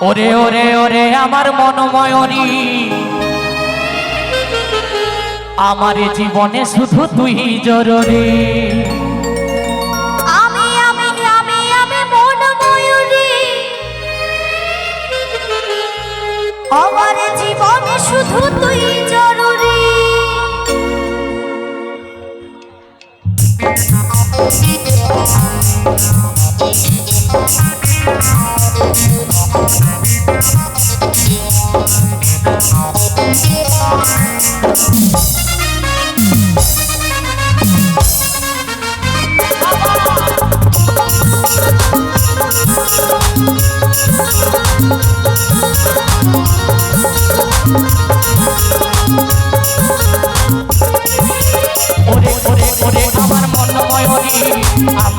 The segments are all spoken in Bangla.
ওরে ওরে ওরে, আমার মনময়রী আমার জীবনে শুধু তুই জরুরি। আমার জীবনে শুধু তুই জরুরি। ওরে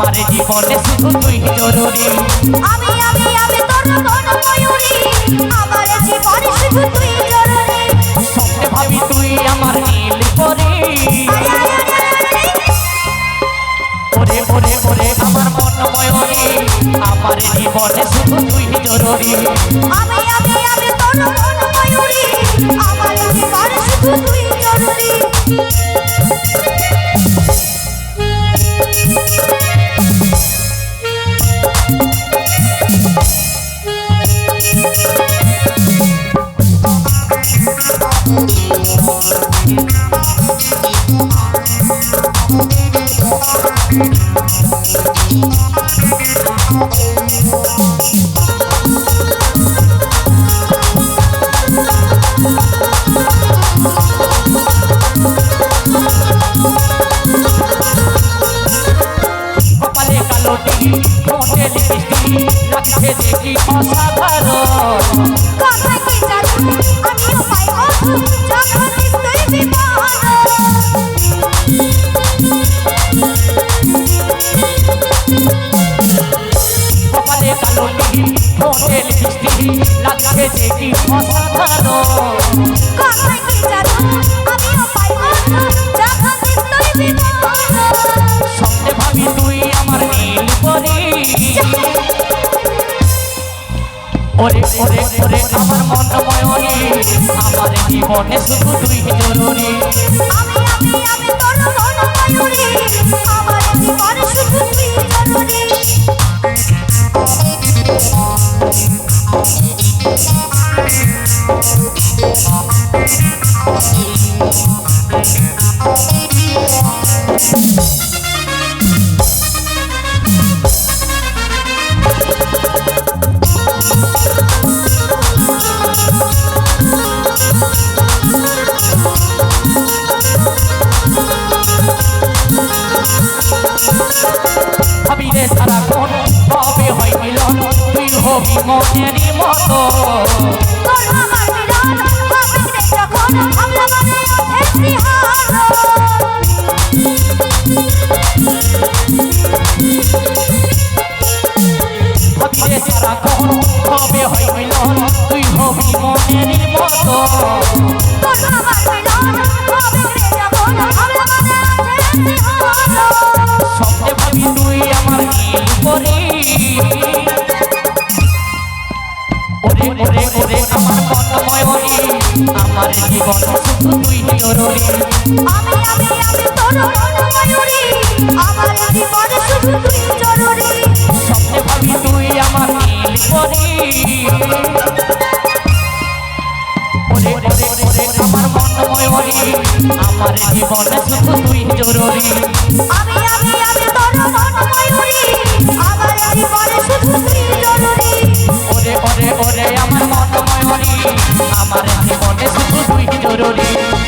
আমার জীবনে শুধু তুই জরুরি। আমি আমি আমি তোর মন ময়ূরী। আমার জীবনে শুধু তুই জরুরি। স্বপ্নে ভাবি তুই আমার নীল পরি। ওরে ওরে ওরে আমার মনময়রী আমার জীবনে শুধু তুই জরুরি। আমি আমি আমি তোর মন ময়ূরী। আমার জীবনে শুধু তুই জরুরি। লাগছে দেখি অসাধারণ। কথায় কি জাদু আমিও পাই। মধু টিকি ঠোঁটে লিপস্টিক লাগছে দেখি অসাধারণ কথায় কি জাদু আমিও পাই মধু যখন তুই বিমোহন স্বপ্নে ভাবি তুই আমার নীল পরি ওরে ওরে ওরে আমার মনময়নী আমার জীবনে শুধু তুই জরুরি আমি আমি আমি তোর মন ময়ূরী আমার শিহরণ ভাবি রে সারাক্ষণ কবে হয় মিলন তুই হবি মনেরই মতো। আমার জীবন তুই জরুরি আমি আমি আমি তোর ময়ূরী আমার জীবনে শুধু তুই জরুরি স্বপ্নে ভাবি তুই আমার নীল পরি আমার মন ময়ূরী আমার জীবনে শুধু তুই জরুরি আমার জীবনে জরুরি